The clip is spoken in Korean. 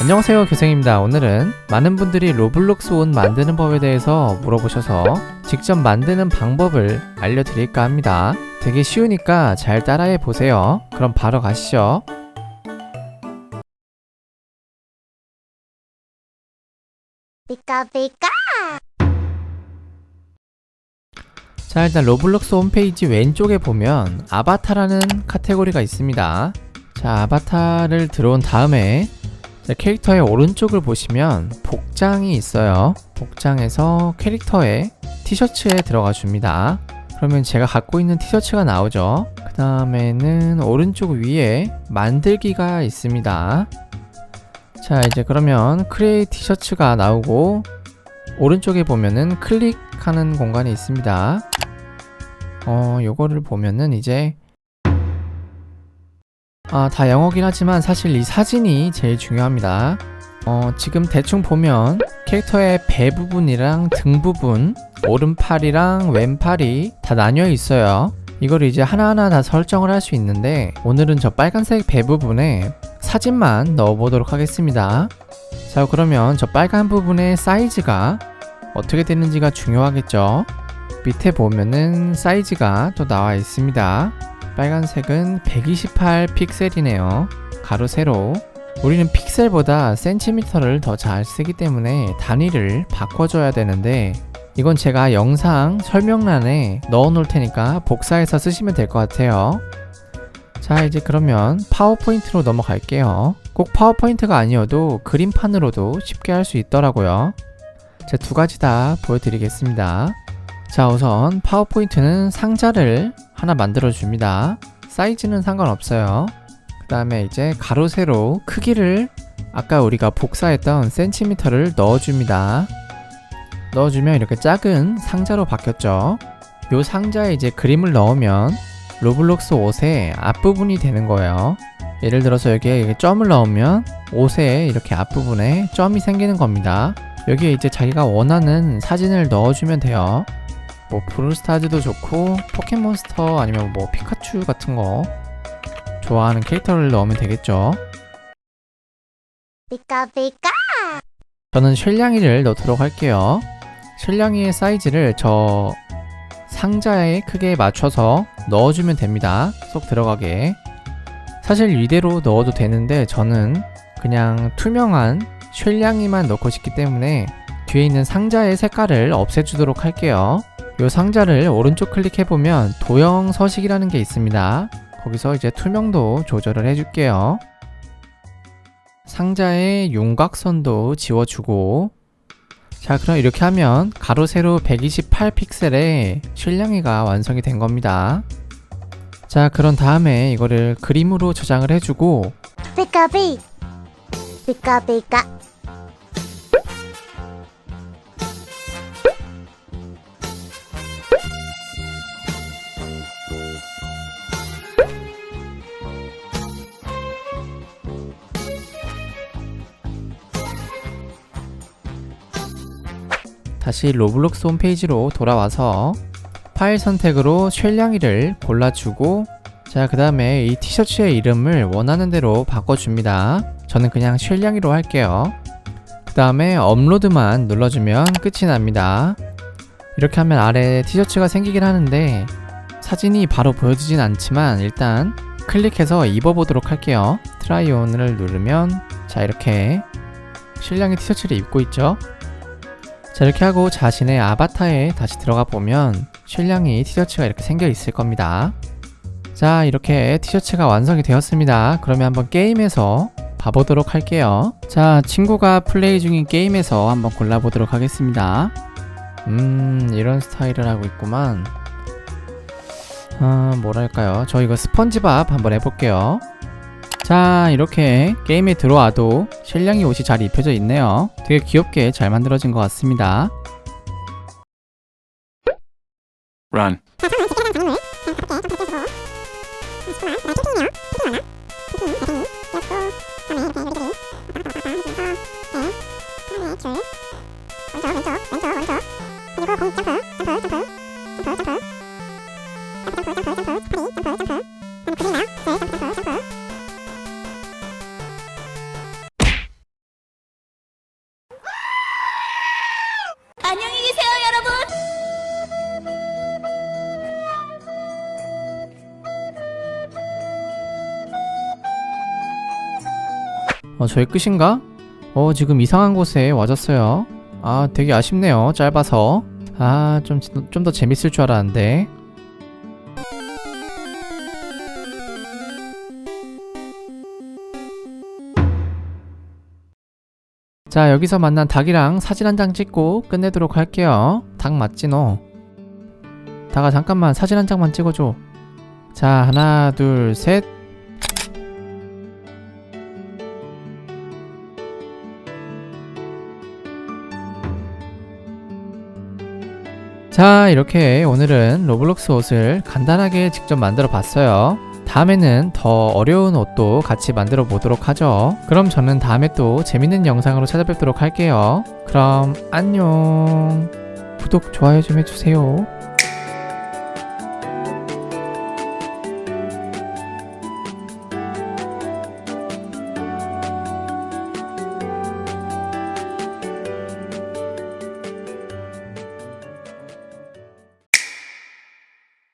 안녕하세요 교생입니다. 오늘은 많은 분들이 로블록스 옷 만드는 법에 대해서 물어보셔서 직접 만드는 방법을 알려드릴까 합니다. 되게 쉬우니까 잘 따라해 보세요. 그럼 바로 가시죠. 삐까삐까! 자 일단 로블록스 홈페이지 왼쪽에 보면 아바타라는 카테고리가 있습니다. 자 아바타를 들어온 다음에 자, 캐릭터의 오른쪽을 보시면 복장이 있어요. 복장에서 캐릭터의 티셔츠에 들어가 줍니다. 그러면 제가 갖고 있는 티셔츠가 나오죠. 그 다음에는 오른쪽 위에 만들기가 있습니다. 자 이제 그러면 크리에이 티셔츠가 나오고 오른쪽에 보면은 클릭하는 공간이 있습니다. 어, 요거를 보면은 이제 아, 다 영어긴 하지만 사실 이 사진이 제일 중요합니다. 어, 지금 대충 보면 캐릭터의 배 부분이랑 등 부분, 오른팔이랑 왼팔이 다 나뉘어 있어요. 이걸 이제 하나하나 다 설정을 할 수 있는데 오늘은 저 빨간색 배 부분에 사진만 넣어보도록 하겠습니다. 자, 그러면 저 빨간 부분의 사이즈가 어떻게 되는지가 중요하겠죠? 밑에 보면은 사이즈가 또 나와 있습니다. 빨간색은 128 픽셀이네요. 가로 세로. 우리는 픽셀보다 센티미터를 더 잘 쓰기 때문에 단위를 바꿔줘야 되는데 이건 제가 영상 설명란에 넣어 놓을 테니까 복사해서 쓰시면 될 것 같아요. 자, 이제 그러면 파워포인트로 넘어갈게요. 꼭 파워포인트가 아니어도 그림판으로도 쉽게 할 수 있더라고요. 제 두 가지 다 보여드리겠습니다. 자 우선 파워포인트는 상자를 하나 만들어 줍니다. 사이즈는 상관없어요. 그 다음에 이제 가로 세로 크기를 아까 우리가 복사했던 센티미터를 넣어줍니다. 넣어주면 이렇게 작은 상자로 바뀌었죠. 요 상자에 이제 그림을 넣으면 로블록스 옷의 앞부분이 되는 거예요. 예를 들어서 여기에 점을 넣으면 옷에 이렇게 앞부분에 점이 생기는 겁니다. 여기에 이제 자기가 원하는 사진을 넣어주면 돼요 뭐 브루스타즈도 좋고 포켓몬스터 아니면 뭐 피카츄 같은 거 좋아하는 캐릭터를 넣으면 되겠죠. 삐까삐까 저는 쉘냥이를 넣도록 할게요. 쉘냥이의 사이즈를 저 상자의 크기에 맞춰서 넣어주면 됩니다. 쏙 들어가게. 사실 이대로 넣어도 되는데 저는 그냥 투명한 쉘냥이만 넣고 싶기 때문에 뒤에 있는 상자의 색깔을 없애주도록 할게요. 이 상자를 오른쪽 클릭해보면 도형 서식이라는 게 있습니다. 거기서 이제 투명도 조절을 해줄게요. 상자의 윤곽선도 지워주고 자 그럼 이렇게 하면 가로 세로 128 픽셀의 실량이가 완성이 된 겁니다. 자 그런 다음에 이거를 그림으로 저장을 해주고 삐까삐 삐까삐까 다시 로블록스 홈페이지로 돌아와서 파일 선택으로 쉘냥이를 골라주고 자 그 다음에 이 티셔츠의 이름을 원하는 대로 바꿔줍니다. 저는 그냥 쉘냥이로 할게요. 그 다음에 업로드만 눌러주면 끝이 납니다. 이렇게 하면 아래 티셔츠가 생기긴 하는데 사진이 바로 보여지진 않지만 일단 클릭해서 입어보도록 할게요. 트라이 온을 누르면 자 이렇게 쉘냥이 티셔츠를 입고 있죠 자 이렇게 하고 자신의 아바타에 다시 들어가 보면 쉘량이 티셔츠가 이렇게 생겨 있을 겁니다. 자 이렇게 티셔츠가 완성이 되었습니다. 그러면 한번 게임에서 봐보도록 할게요. 자 친구가 플레이 중인 게임에서 한번 골라보도록 하겠습니다. 음 이런 스타일을 하고 있구만. 아 뭐랄까요? 저 이거 스펀지밥 한번 해볼게요. 자 이렇게 게임에 들어와도 쉘량이 옷이 잘 입혀져 있네요 되게 귀엽게 잘 만들어진 것 같습니다 Run. 어, 저희 끝인가? 어, 지금 이상한 곳에 와졌어요. 아, 되게 아쉽네요. 짧아서. 아, 좀, 좀 더 재밌을 줄 알았는데. 자, 여기서 만난 닭이랑 사진 한 장 찍고 끝내도록 할게요. 닭 맞지, 너? 닭아, 잠깐만 사진 한 장만 찍어줘. 자, 하나, 둘, 셋. 자, 이렇게 오늘은 로블록스 옷을 간단하게 직접 만들어 봤어요. 다음에는 더 어려운 옷도 같이 만들어 보도록 하죠. 그럼 저는 다음에 또 재밌는 영상으로 찾아뵙도록 할게요. 그럼 안녕. 구독, 좋아요 좀 해주세요.